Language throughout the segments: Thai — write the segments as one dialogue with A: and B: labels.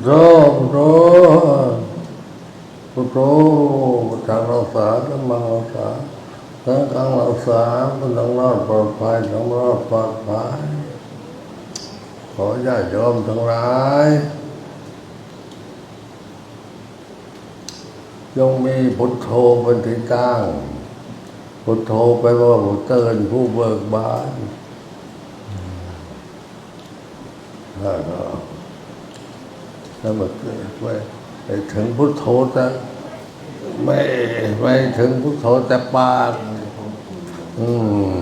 A: โรโรพุทโธทธังรักษาธรรมังรักษาสังฆังเรักษาพุทธังรอดปลอดภัยสังรอดปลอดภัยขอญาติโยมทั้งหลายจงมีพุทโธเป็นที่ตั้งพุทโธไปว่าผู้เตือนผู้เบิกบานแล้ว ก็ถ้ามาเกิดไปถึงพุทโธแต่ไม่ไม่ถึงพุทโธแต่ปากอืม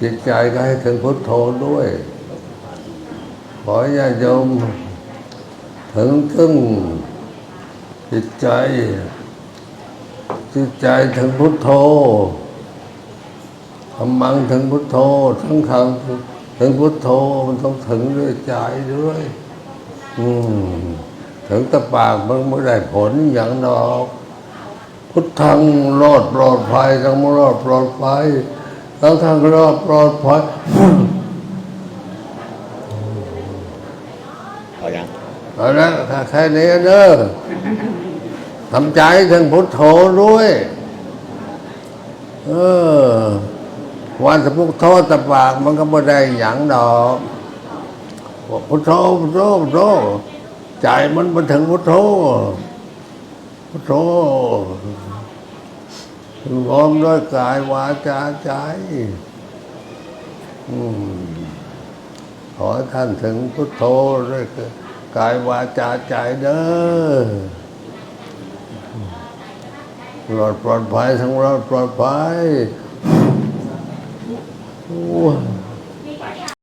A: จิตใจก็ให้ถึงพุทโธด้วย ขอญาติโยมถึงซึ่งจิตใจ จิตใจถึงพุทโธธรรมังถึงพุทโธทั้งขังถึงพุทโธมันต้องถึงด้วยใจด้วย ถึงแตะปากมันไม่ได้ผลอย่างดอก พุทธังรอดปลอดภัยทั้งรอดปลอดภัยทั้งทางรอดปลอดภัย
B: เอายัง
A: เอาละแค่นี้เด้อทำใจถึงพุทโธด้วย เออวันสพุทโธแตะปากมันก็ไม่ได้หยังดอก บอกพุทโธพุทโธพุทโธใจมันมาถึงพุทโธพุทโธรวมด้วยกายวาจาใจขอท่านถึงพุทโธด้วยกายวาจาใจเด้อรอดปลอดภัยทั้งรอดปลอดภัยโอ้ย